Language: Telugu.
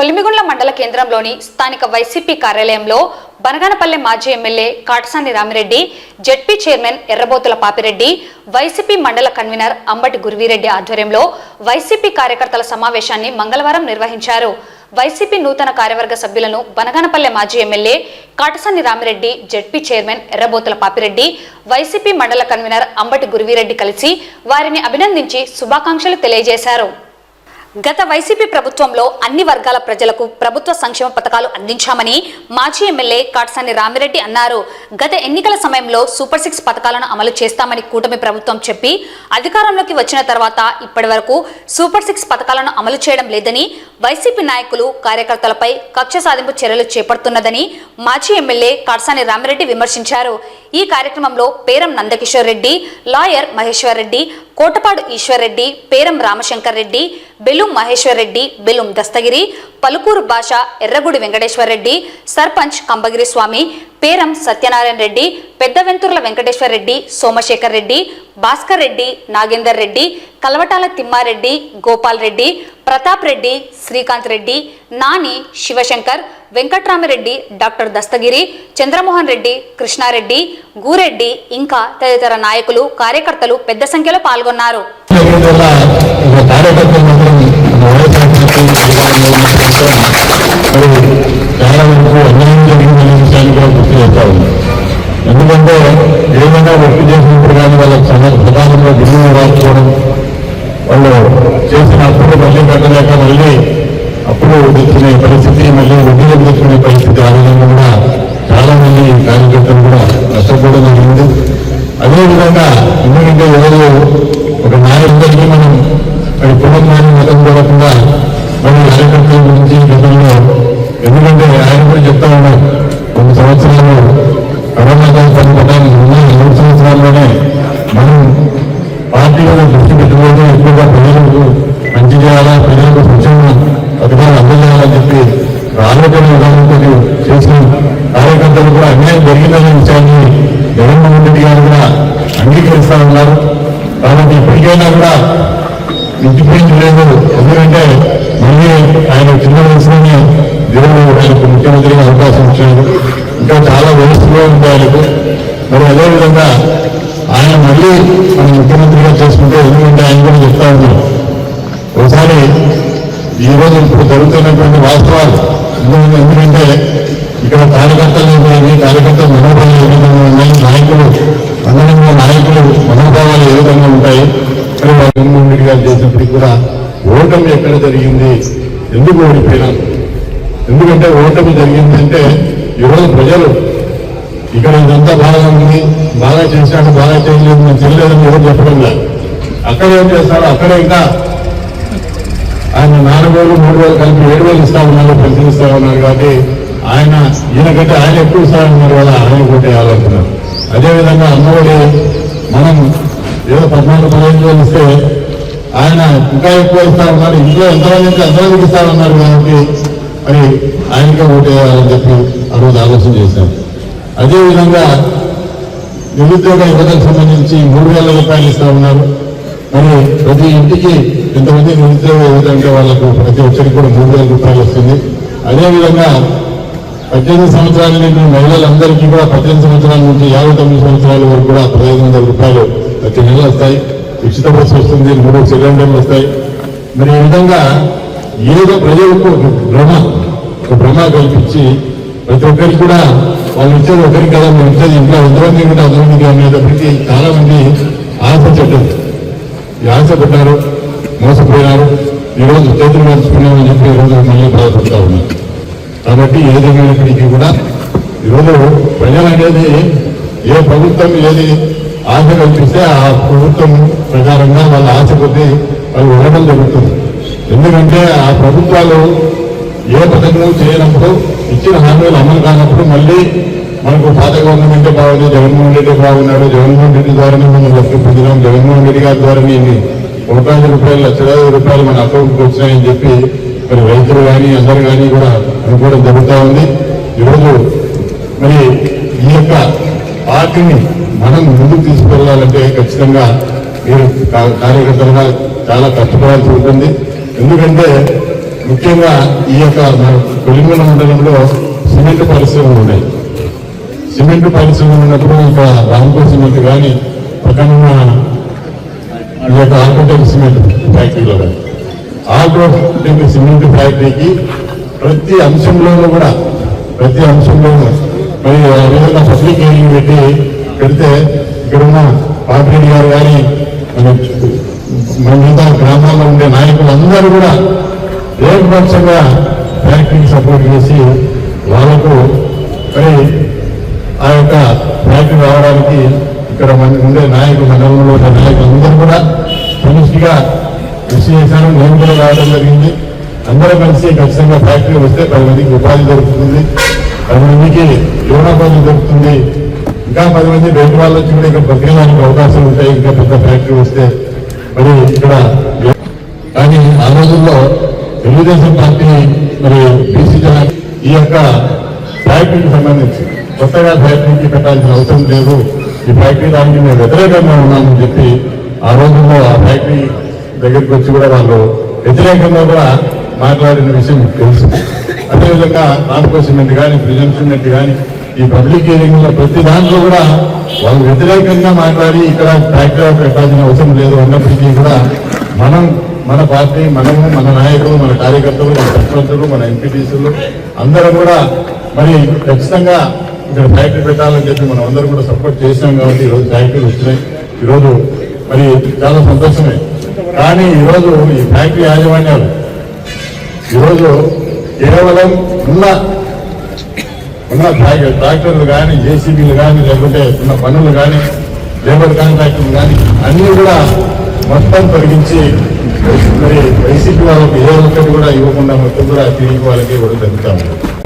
కొలిమిగుండ్ల మండల కేంద్రంలోని స్థానిక వైసీపీ కార్యాలయంలో బనగానపల్లె మాజీ MLA Katasani Ramireddy ZP chairman Errabothula Papireddy YCP మండల కన్వీనర్ అంబటి గురువీరెడ్డి ఆధ్వర్యంలో వైసీపీ కార్యకర్తల సమావేశాన్ని మంగళవారం నిర్వహించారు. వైసీపీ నూతన కార్యవర్గ సభ్యులను బనగానపల్లె మాజీ MLA Katasani Ramireddy ZP chairman Errabothula Papireddy YCP మండల కన్వీనర్ అంబటి గురువీరెడ్డి కలిసి వారిని అభినందించి శుభాకాంక్షలు తెలియజేశారు. గత వైసీపీ ప్రభుత్వంలో అన్ని వర్గాల ప్రజలకు ప్రభుత్వ సంక్షేమ పథకాలు అందించామని మాజీ ఎమ్మెల్యే కాటసాని రామిరెడ్డి అన్నారు. గత ఎన్నికల సమయంలో సూపర్ సిక్స్ పథకాలను అమలు చేస్తామని కూటమి ప్రభుత్వం చెప్పి అధికారంలోకి వచ్చిన తర్వాత ఇప్పటి వరకు సూపర్ సిక్స్ పథకాలను అమలు చేయడం లేదని వైసీపీ నాయకులు కార్యకర్తలపై కక్ష సాధింపు చర్యలు చేపడుతున్నదని మాజీ ఎమ్మెల్యే కాటసాని రామిరెడ్డి విమర్శించారు. ఈ కార్యక్రమంలో పేరం నందకిషోర్ రెడ్డి లాయర్ మహేశ్వర్ రెడ్డి కోటపాడు ఈశ్వర్ రెడ్డి పేరం రామశంకర్ రెడ్డి బెలుం మహేశ్వర్ రెడ్డి బెలుం దస్తగిరి పలుకూరు భాష ఎర్రగుడి వెంకటేశ్వర్ రెడ్డి సర్పంచ్ కంబగిరి స్వామి పేరం సత్యనారాయణ రెడ్డి పెద్దవెంతుర్ల వెంకటేశ్వర్ రెడ్డి సోమశేఖర్ రెడ్డి భాస్కర్ రెడ్డి నాగేందర్ రెడ్డి కలవటాల తిమ్మారెడ్డి గోపాల్ రెడ్డి ప్రతాప్ రెడ్డి శ్రీకాంత్ రెడ్డి నాని శివశంకర్ వెంకట్రామరెడ్డి డాక్టర్ దస్తగిరి చంద్రమోహన్ రెడ్డి కృష్ణారెడ్డి గూరెడ్డి ఇంకా తదితర నాయకులు కార్యకర్తలు పెద్ద సంఖ్యలో పాల్గొన్నారు. కార్యకర్తలు కూడా ఉంది ఎందుకంటే ఏమైనా వ్యక్తి చేసినప్పుడు కానీ వాళ్ళ సమ- సమాజంలో ఢిల్లీ రాసుకోవడం వాళ్ళు చేసిన అప్పులు మళ్ళీ కట్టలేక మళ్ళీ అప్పులు తెచ్చుకునే పరిస్థితి మళ్ళీ వడ్డీలు తెచ్చుకునే పరిస్థితి ఆ కూడా చాలా మంది కార్యకర్తలు కూడా నష్టపోవడం జరిగింది. అదేవిధంగా ఎందుకంటే ఎవరు ఒక నాయకుడికి మనం మరి కుటుంబాన్ని మతం చూడకుండా మన కార్యకర్తల గురించి గతంలో ఎందుకంటే ఆయన కూడా చెప్తా ఉన్నారు. సంవత్సరాలు కరోనాతో పనిపడ్డాను ఉన్న మూడు సంవత్సరాల్లోనే మనం పార్టీలను దృష్టి పెట్టుకోవడం ఎక్కువగా ప్రజలకు మంచి చేయాలా ప్రజలకు సంక్షేమ పథకాలు అందజేయాలని చెప్పి రాజకీయ విధానంతో చేసిన కార్యకర్తలు కూడా అన్యాయం జరిగిందనే విషయాన్ని జగన్మోహన్ రెడ్డి గారు కూడా అంగీకరిస్తా ఉన్నారు. కాబట్టి ఇప్పటికైనా కూడా మించిపోయింది లేదు. ఎందుకంటే మళ్ళీ ఆయన చిన్న వయసులోనే దేవుడు ఆయనకు ముఖ్యమంత్రిగా అవకాశం ఇచ్చాడు. ఇంకా చాలా వయసులో ఉంది మరి అదేవిధంగా ఆయన మళ్ళీ మన ముఖ్యమంత్రిగా చేసుకుంటే ఎందుకంటే ఆయన కూడా చెప్తా ఉన్నారు. ఒకసారి ఈ రోజు ఇప్పుడు జరుగుతున్నటువంటి వాస్తవాలు. ఎందుకంటే ఇక్కడ కార్యకర్తలు కానీ కార్యకర్తల మనోభావాలు ఏ విధంగా ఉన్నాయి? నాయకులు అందరంగా నాయకులు మనోభావాలు ఏ విధంగా ఉంటాయి? మరి వాళ్ళు జగన్మోహన్ రెడ్డి గారు చేసినప్పటికీ కూడా ఓటమి ఎక్కడ జరిగింది? ఎందుకు ఓడిపోయినాం ఎందుకంటే ఓటమి జరిగిందంటే ఈరోజు ప్రజలు ఇక్కడ ఇదంతా బాగా ఉంది బాగా చేశాడు బాగా చేయలేదు నేను తెలియలేదని ఎవరు చెప్పడం లేదు. అక్కడ ఏం చేస్తారు? అక్కడ ఇంకా ఆయన నాలుగు వేలు మూడు వేలు కలిపి ఏడు వేలు ఇస్తా ఉన్నారు పెన్షన్ ఇస్తా ఉన్నారు కాబట్టి ఆయన ఈయనకంటే ఆయన ఎక్కువ ఇస్తా ఉన్నారు కదా ఆయన ఆలోచన. అదేవిధంగా అమ్మఒడి మనం ఏదో పద్నాలుగు పదిహేను వేలు ఇస్తే ఆయన ఇంకా ఎక్కువ ఇస్తా ఉన్నారు ఇంట్లో ఎంతమంది ఉంటే అంతమందికి ఇస్తా ఉన్నారు కాబట్టి మరి ఆయనకే ఓటేయాలని చెప్పి ఆ రోజు ఆలోచన చేశాం. అదేవిధంగా నిరుద్యోగ యువతకు సంబంధించి మూడు వేల రూపాయలు ఇస్తా ఉన్నారు. మరి ప్రతి ఇంటికి ఇంతమంది నిరుద్యోగ యువత అంటే వాళ్ళకు ప్రతి ఒక్కరికి కూడా మూడు వేల రూపాయలు వస్తుంది. అదేవిధంగా పద్దెనిమిది సంవత్సరాల నుండి మహిళలందరికీ కూడా పద్దెనిమిది సంవత్సరాల నుంచి యాభై తొమ్మిది సంవత్సరాల వరకు కూడా పదహైదు వందల రూపాయలు ప్రతి నెల వస్తాయి. ఉచిత బస్సు వస్తుంది మూడు సిలిండర్లు వస్తాయి. మరి ఈ విధంగా ఏదో ప్రజలకు ఒక భ్రమ ఒక భ్రమ కల్పించి ప్రతి ఒక్కరికి కూడా వాళ్ళు ఇచ్చేది ఒకరికి కదా మేము ఇచ్చేది ఇంట్లో ఎంతమంది కూడా అంతమందికి అనేటప్పటికీ చాలా మంది ఆశ చెడ్డది ఆశపడ్డారు ఆశ పెట్టారు మోసపోయారు ఈరోజు చేతులు మార్చుకున్నామని చెప్పి ఈరోజు మళ్ళీ బాధపడతా ఉన్నారు కాబట్టి ఏదైనప్పటికీ కూడా ఈరోజు ప్రజలు అనేది ఏ ప్రభుత్వం ఏది ఆశ కల్పిస్తే ఆ ప్రభుత్వం ప్రకారంగా వాళ్ళ ఆశ కొద్దీ వాళ్ళు ఉండడం జరుగుతుంది. ఎందుకంటే ఆ ప్రభుత్వాలు ఏ పథకం చేయనప్పుడు ఇచ్చిన హామీలు అమలు కానప్పుడు మళ్ళీ మనకు పాత గవర్నమెంట్ బాగుంది జగన్మోహన్ రెడ్డి బాగున్నాడు జగన్మోహన్ రెడ్డి ద్వారానే మనం లక్ష పొందినాం జగన్మోహన్ రెడ్డి గారి ద్వారానే ఇన్ని కోట్లాది రూపాయలు లక్షలాది రూపాయలు మన అకౌంట్కి వచ్చినాయని చెప్పి మరి రైతులు కానీ అందరు కానీ కూడా అనుకోవడం జరుగుతూ ఉంది. ఈరోజు మరి ఈ యొక్క పార్టీని మనం ముందుకు తీసుకెళ్ళాలంటే ఖచ్చితంగా మీరు కార్యకర్తలుగా చాలా కష్టపడాల్సి ఉంటుంది. ఎందుకంటే ముఖ్యంగా ఈ యొక్క మన మండలంలో సిమెంట్ పరిశ్రమలు ఉన్నాయి. సిమెంట్ పరిశ్రమ ఉన్నప్పుడు ఇక రాంకో సిమెంట్ కానీ పక్కన ఈ యొక్క ఆల్కోటెక్ సిమెంట్ ఫ్యాక్టరీలో కానీ ఆల్కోటెక్ సిమెంట్ ఫ్యాక్టరీకి ప్రతి అంశంలోనూ కూడా ప్రతి అంశంలోనూ మరి ఆ విధంగా పబ్లిక్ హీరింగ్ పెట్టి పెడితే ఇక్కడ ఉన్న పాపిరెడ్డి గారు కానీ మన మన గ్రామాల్లో ఉండే నాయకులు అందరూ కూడా ఏకపక్షంగా ఫ్యాక్టరీకి సపోర్ట్ చేసి వాళ్ళకు మరి ఆ యొక్క ఫ్యాక్టరీ రావడానికి ఇక్కడ మన ఉండే నాయకులు మండలంలో ఉండే నాయకులు అందరూ కూడా సమిష్టిగా కృషి చేశాను నేను కూడా రావడం జరిగింది. అందరూ కలిసి ఖచ్చితంగా ఫ్యాక్టరీ వస్తే పది మందికి ఉపాధి దొరుకుతుంది. పది మందికి జీవనోపాధి దొరుకుతుంది. ఇంకా పది మంది బయట వాళ్ళు వచ్చి కూడా ఇక్కడ బతికేదానికి అవకాశాలు ఉంటాయి. ఇంకా పెద్ద ఫ్యాక్టరీ వస్తే మరి ఇక్కడ కానీ ఆ రోజుల్లో తెలుగుదేశం పార్టీ మరి బీసీ జనా ఈ యొక్క ఫ్యాక్టరీకి సంబంధించి కొత్తగా ఫ్యాక్టరీకి పెట్టాల్సిన అవసరం లేదు. ఈ ఫ్యాక్టరీ దానికి మేము వ్యతిరేకంగా ఉన్నామని చెప్పి ఆ రోజుల్లో ఆ ఫ్యాక్టరీ దగ్గరికి వచ్చి కూడా వాళ్ళు వ్యతిరేకంగా కూడా మాట్లాడిన విషయం తెలుసు. అదేవిధంగా రామకో సిమెంట్ కానీ ప్రిజన్ సిమెంట్ కానీ ఈ పబ్లిక్ ఏరియాలో ప్రతి దాంట్లో కూడా వాళ్ళు వ్యతిరేకంగా మాట్లాడి ఇక్కడ ఫ్యాక్టరీ పెట్టాల్సిన అవసరం లేదు అన్నప్పటికీ కూడా మనం మన పార్టీ మనము మన నాయకులు మన కార్యకర్తలు మన సర్పంచులు మన ఎంపీటీసీలు అందరం కూడా మరి ఖచ్చితంగా ఇక్కడ ఫ్యాక్టరీ పెట్టాలని చెప్పి మనం అందరం కూడా సపోర్ట్ చేసినాం కాబట్టి ఈరోజు ఫ్యాక్టరీలు వచ్చినాయి. ఈరోజు మరి చాలా సంతోషమే. కానీ ఈరోజు ఈ ఫ్యాక్టరీ యాజమాన్యాలు ఈరోజు కేవలం ఉన్న ఉన్న ట్రాక్టర్లు కానీ జేసీబీలు కానీ లేకుంటే ఉన్న పనులు కానీ లేబర్ కాంట్రాక్టులు కానీ అన్నీ కూడా మొత్తం తొలగించి మరి వైసీపీ వాళ్ళకి ఏ ఒక్కటి కూడా ఇవ్వకుండా మొత్తం కూడా తిరిగి వాళ్ళకి ఇవ్వడం జరుగుతా